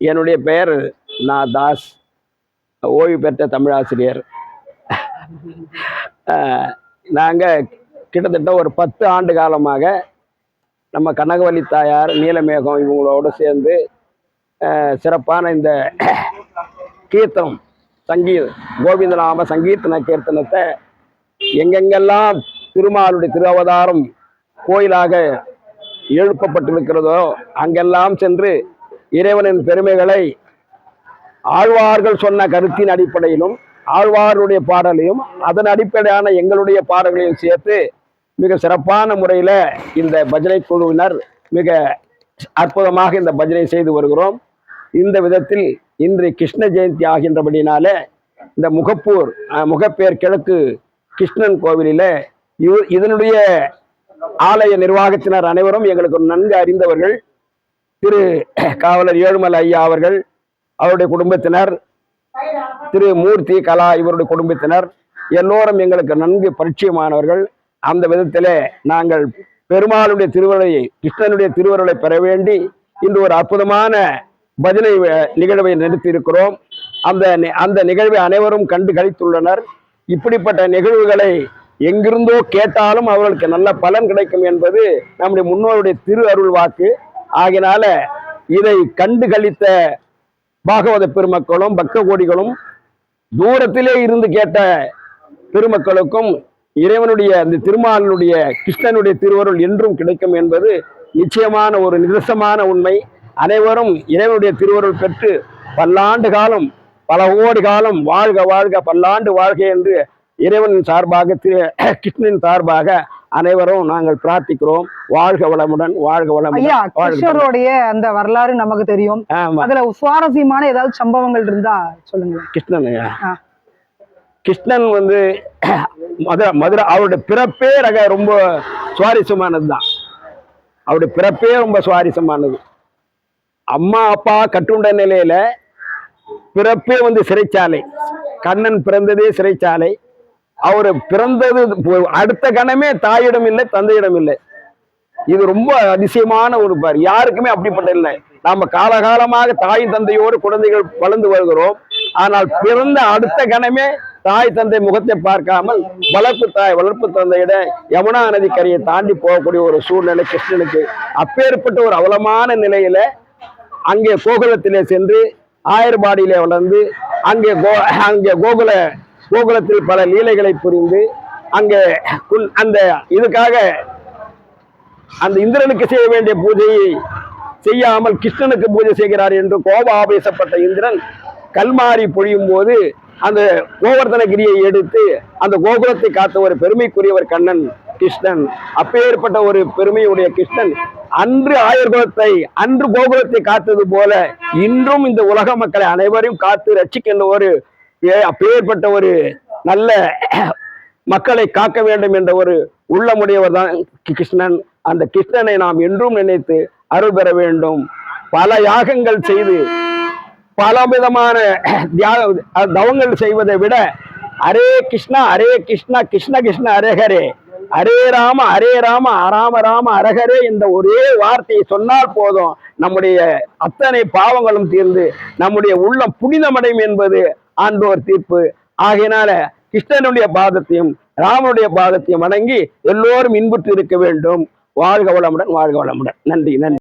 என்னுடைய பெயர் நான் தாஸ். ஓய்வு பெற்ற தமிழாசிரியர். நாங்கள் கிட்டத்தட்ட ஒரு பத்து ஆண்டு காலமாக நம்ம கனகவல்லி தாயார் நீலமேகம் இவங்களோடு சேர்ந்து சிறப்பான இந்த கீர்த்தனம் சங்கீத கோவிந்தநாம சங்கீர்த்தன கீர்த்தனத்தை எங்கெங்கெல்லாம் திருமாலுடைய திருவதாரம் கோயிலாக எழுப்பப்பட்டிருக்கிறதோ அங்கெல்லாம் சென்று இறைவனின் பெருமைகளை ஆழ்வார்கள் சொன்ன கருத்தின் அடிப்படையிலும் ஆழ்வாருடைய பாடலையும் அதன் அடிப்படையான எங்களுடைய பாடல்களையும் சேர்த்து மிக சிறப்பான முறையில் இந்த பஜனை குழுவினர் மிக அற்புதமாக இந்த பஜனை செய்து வருகிறோம். இந்த விதத்தில் இன்று கிருஷ்ண ஜெயந்தி ஆகின்றபடினால இந்த முகப்பூர் முகப்பேர் கிழக்கு கிருஷ்ணன் கோவிலில் இதனுடைய ஆலய நிர்வாகத்தினர் அனைவரும் எங்களுக்கு நன்கு அறிந்தவர்கள். திரு காவலர் ஏழுமலை ஐயா அவர்கள் அவருடைய குடும்பத்தினர் திரு மூர்த்தி கலா இவருடைய குடும்பத்தினர் எல்லோரும் எங்களுக்கு நன்கு பரிச்சயமானவர்கள். அந்த விதத்திலே நாங்கள் பெருமாளுடைய திருவருளை கிருஷ்ணனுடைய திருவருளை பெற வேண்டி இன்று ஒரு அற்புதமான பஜனை நிகழ்வை நிறுத்தி இருக்கிறோம் அந்த நி- அந்த நிகழ்வை அனைவரும் கண்டு கழித்துள்ளனர். இப்படிப்பட்ட நிகழ்வுகளை எங்கிருந்தோ கேட்டாலும் அவர்களுக்கு நல்ல பலன் கிடைக்கும் என்பது நம்முடைய முன்னோருடைய திரு அருள் வாக்கு. ஆகினால இதை கண்டு கழித்த பாகவத பெருமக்களும் பக்த கோடிகளும் தூரத்திலே இருந்து கேட்ட பெருமக்களுக்கும் இறைவனுடைய அந்த திருமாலனுடைய கிருஷ்ணனுடைய திருவருள் என்றும் கிடைக்கும் என்பது நிச்சயமான ஒரு நிதர்சமான உண்மை. அனைவரும் இறைவனுடைய திருவருள் பெற்று பல்லாண்டு காலம் பல கோடி காலம் வாழ்க வாழ்க பல்லாண்டு வாழ்க என்று இறைவனின் சார்பாக திரு கிருஷ்ணனின் சார்பாக அனைவரும் நாங்கள் பிரார்த்திக்கிறோம். வாழ்க வளமுடன் வாழ்க வளமுடன் கிருஷ்ணருடைய அந்த வரலாறு நமக்கு தெரியும். அதுல சுவாரஸ்யமான ஏதாவது சம்பவங்கள் இருந்தா சொல்லுங்க கிருஷ்ணன். கிருஷ்ணன் வந்து மதுரை மதுரை அவருடைய பிறப்பே ரக ரொம்ப சுவாரஸ்யமானது தான் அவருடைய பிறப்பே ரொம்ப சுவாரஸ்யமானது. அம்மா அப்பா கட்டுண்ட நிலையில பிறப்பே வந்து சிறைச்சாலை. கண்ணன் பிறந்ததே சிறைச்சாலை. அவர் பிறந்தது அடுத்த கணமே தாயிடம் இல்லை தந்தையிடம் இல்லை. இது ரொம்ப அதிசயமான ஒரு பார் யாருக்குமே அப்படிப்பட்ட இல்லை. நாம காலகாலமாக தாய் தந்தையோடு குழந்தைகள் வளர்ந்து வருகிறோம். ஆனால் பிறந்த அடுத்த கணமே தாய் தந்தை முகத்தை பார்க்காமல் வளர்ப்பு தாய் வளர்ப்பு தந்தையிட யமுனா நதி கரையை தாண்டி போகக்கூடிய ஒரு சூழ்நிலை கிருஷ்ணனுக்கு அப்பேற்பட்ட ஒரு அவலமான நிலையில அங்கே கோகுலத்திலே சென்று ஆயர்பாடியிலே வளர்ந்து அங்கே கோ அங்கே கோகுல கோகுலத்தில் பல லீலைகளை புரிந்து அங்கே குன்- அந்த இதுக்காக அந்த இந்திரனுக்கு செய்ய வேண்டிய பூஜையை செய்யாமல் கிருஷ்ணனுக்கு பூஜை செய்கிறார் என்று கோப ஆவேசப்பட்ட இந்திரன் கல்மாரி பொழியும் போது அந்த கோவர்தனகிரியை எடுத்து அந்த கோகுலத்தை காத்த ஒரு பெருமைக்குரியவர் கண்ணன் கிருஷ்ணன். அப்பேற்பட்ட ஒரு பெருமையுடைய கிருஷ்ணன் அன்று ஆயுர்குலத்தை அன்று கோகுலத்தை காத்தது போல இன்றும் இந்த உலக மக்களை அனைவரையும் காத்து ரட்சிக்கின்ற ஒரு அப்பேற்பட்ட ஒரு நல்ல மக்களை காக்க வேண்டும் என்ற ஒரு உள்ளமுடையவர் தான் கிருஷ்ணன். அந்த கிருஷ்ணனை நாம் என்றும் நினைத்து அருள் பெற வேண்டும். பல யாகங்கள் செய்து பல விதமான தியாக தவங்கள் செய்வதை விட அரே கிருஷ்ணா அரே கிருஷ்ணா கிருஷ்ண கிருஷ்ண அரே ஹரே. அரே ராம அரே ராம ராம ராம அரகரே என்ற ஒரே வார்த்தையை சொன்னால் போதும் நம்முடைய அத்தனை பாவங்களும் தீர்ந்து நம்முடைய உள்ளம் புனிதமடையும் என்பது ஆண்டோர் தீர்ப்பு. ஆகையினால கிருஷ்ணனுடைய பாதத்தையும் ராமனுடைய பாதத்தையும் வணங்கி எல்லோரும் இன்புற்று இருக்க வேண்டும். வாழ்க வளமுடன் வாழ்க வளமுடன். நன்றி நன்றி.